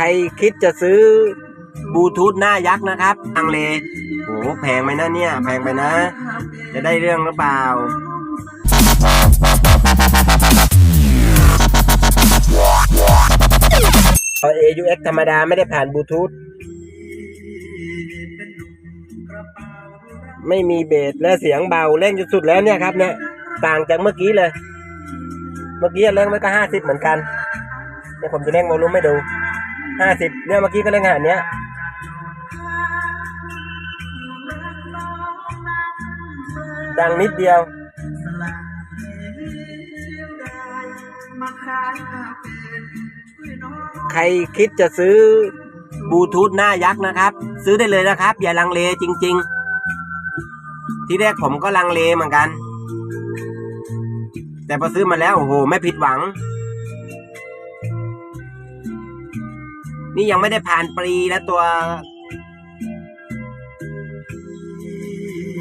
รคิดจะซื้อบลูทูธหน้ายักษ์นะครับอังเลโอ้แพงไหมนะเนี่ย แพงไปนะ จะได้เรื่องหรือเปล่าพอ AUX ธรรมดาไม่ได้ผ่านบลูทูธไม่มีเบสและเสียงเบาเร่งจนสุดแล้วเนี่ยครับเนี่ยต่างจากเมื่อกี้เลย เมื่อกี้เร่งไว้ก็ห้าสิบเหมือนกันเนี่ยผมจะเร่งวอลลุ่มให้ดู ห้าสิบเนี่ยเมื่อกี้ก็เร่งขนาดเนี้ยดังนิดเดียว ใครคิดจะซื้อบลูทูธหน้ายักษ์นะครับ ซื้อได้เลยนะครับ อย่าลังเลจริง ๆ ที่แรกผมก็ลังเลเหมือนกัน แต่พอซื้อมาแล้วโอ้โห ไม่ผิดหวัง นี่ยังไม่ได้ผ่านปรีนะตัว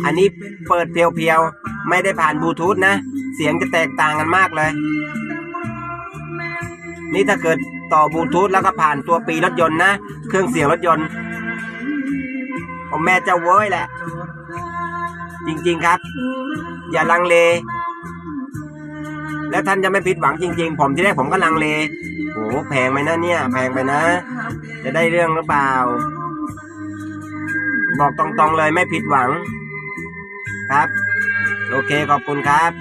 อันนี้เปิดเพียวๆ ไม่ได้ผ่านบลูทูธนะ เสียงจะแตกต่างกันมากเลย นี่ถ้าเกิดต่อบลูทูธแล้วก็ผ่านตัวปีรถยนต์นะ เครื่องเสียงรถยนต์ผมแม่เจ้าเว้ยแหละ จริงๆครับ อย่าลังเล แล้วท่านจะไม่ผิดหวังจริง ๆ ผมที่แรกผมก็ลังเลโอ้แพงไหมนะเนี่ย แพงไปนะ จะได้เรื่องหรือเปล่า บอกตรงๆเลยไม่ผิดหวัง ครับ โอเคขอบคุณครับ